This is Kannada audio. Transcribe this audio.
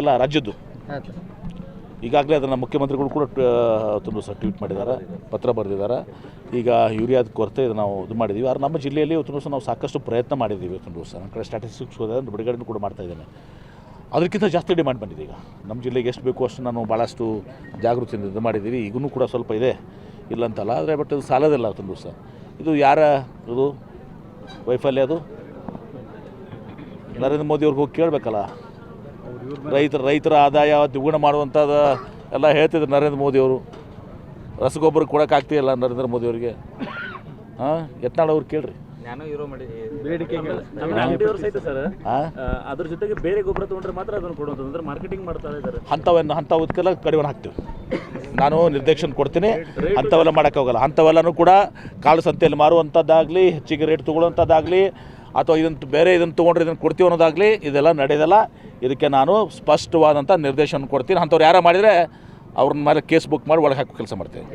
ಎಲ್ಲ ರಾಜ್ಯದ್ದು. ಸರ್. ಈಗಾಗಲೇ ಅದನ್ನು ಮುಖ್ಯಮಂತ್ರಿಗಳು ಕೂಡ ತುಂಬ ಸಹ ಟ್ವೀಟ್ ಮಾಡಿದ್ದಾರೆ ಪತ್ರ ಬರೆದಿದ್ದಾರೆ. ಈಗ ಯೂರಿಯಾದ ಕೊರತೆ ಇದು ನಾವು ಇದು ಮಾಡಿದ್ದೀವಿ ಆದರೆ ನಮ್ಮ ಜಿಲ್ಲೆಯಲ್ಲಿ ಇವತ್ತು ದಿವಸ ನಾವು ಸಾಕಷ್ಟು ಪ್ರಯತ್ನ ಮಾಡಿದ್ದೀವಿ ಇವತ್ತು ದಿವಸ. ನಮ್ಮ ಕಡೆ ಸ್ಟ್ಯಾಟಿಸ್ಟಿಕ್ಸ್ ಹೋದ ಕೂಡ ಮಾಡ್ತಾ ಇದ್ದೇನೆ. ಅದಕ್ಕಿಂತ ಜಾಸ್ತಿ ಡಿಮ್ಯಾಂಡ್ ಬಂದಿದೆ ಈಗ. ನಮ್ಮ ಜಿಲ್ಲೆಗೆ ಎಷ್ಟು ಬೇಕು ಅಷ್ಟು ನಾನು ಭಾಳಷ್ಟು ಜಾಗೃತಿಯಿಂದ ಇದು ಮಾಡಿದ್ದೀವಿ. ಈಗೂ ಕೂಡ ಸ್ವಲ್ಪ ಇದೆ. ಇಲ್ಲ ಅಂತಲ್ಲ ಆದರೆ ಬಟ್ ಇದು ಸಾಲದಲ್ಲ ಇವತ್ತು ದಿವಸ. ಇದು ಯಾರ ಇದು ವೈಫಲ್ಯ ಅದು? ನರೇಂದ್ರ ಮೋದಿ ಅವ್ರಿಗೆ ಹೋಗಿ ಕೇಳಬೇಕಲ್ಲ. ರೈತರ ರೈತರ ಆದಾಯ ದ್ವಿಗುಣ ಮಾಡುವಂಥದ್ದು ಎಲ್ಲ ಹೇಳ್ತಿದ್ರು ನರೇಂದ್ರ ಮೋದಿ ಅವರು. ರಸಗೊಬ್ಬರ ಕೊಡೋಕ್ಕಾಗ್ತಿಲ್ಲ ನರೇಂದ್ರ ಮೋದಿ ಅವರಿಗೆ. ಹಾಂ ಎತ್ನಾಳ್ ಅವ್ರು ಕೇಳ್ರಿ. ಅದ್ರ ಜೊತೆಗೆ ಬೇರೆ ಗೊಬ್ಬರ ತಗೊಂಡ್ರೆ ಮಾತ್ರ ಅದನ್ನು ಅಂದ್ರೆ ಮಾರ್ಕೆಟಿಂಗ್ ಮಾಡ್ತಾ ಇದ್ದಾರೆ. ಅಂಥವನ್ನು ಅಂಥವಕ್ಕೆಲ್ಲ ಕಡಿಮೆ ಹಾಕ್ತೀವಿ. ನಾನು ನಿರ್ದೇಶನ ಕೊಡ್ತೀನಿ. ಅಂಥವೆಲ್ಲ ಮಾಡೋಕ್ಕಾಗಲ್ಲ ಅಂಥವೆಲ್ಲನೂ ಕೂಡ ಕಾಳು ಸಂತೆಯಲ್ಲಿ ಮಾರುವಂಥದ್ದಾಗಲಿ ಹೆಚ್ಚಿಗೆ ರೇಟ್ ತೊಗೊಳ್ಳೋವಂಥದ್ದಾಗಲಿ ಅಥವಾ ಇದನ್ನು ಬೇರೆ ಇದನ್ನು ತೊಗೊಂಡ್ರೆ ಇದನ್ನು ಕೊಡ್ತೀವಿ ಅನ್ನೋದಾಗಲಿ ಇದೆಲ್ಲ ನಡೆಯೋದಲ್ಲ ಇದಕ್ಕೆ ನಾನು ಸ್ಪಷ್ಟವಾದಂಥ ನಿರ್ದೇಶನ ಕೊಡ್ತೀನಿ. ಅಂಥವ್ರು ಯಾರು ಮಾಡಿದರೆ ಅವ್ರನ್ನ ಮೇಲೆ ಕೇಸ್ ಬುಕ್ ಮಾಡಿ ಒಳಗೆ ಹಾಕೋ ಕೆಲಸ ಮಾಡ್ತೇವೆ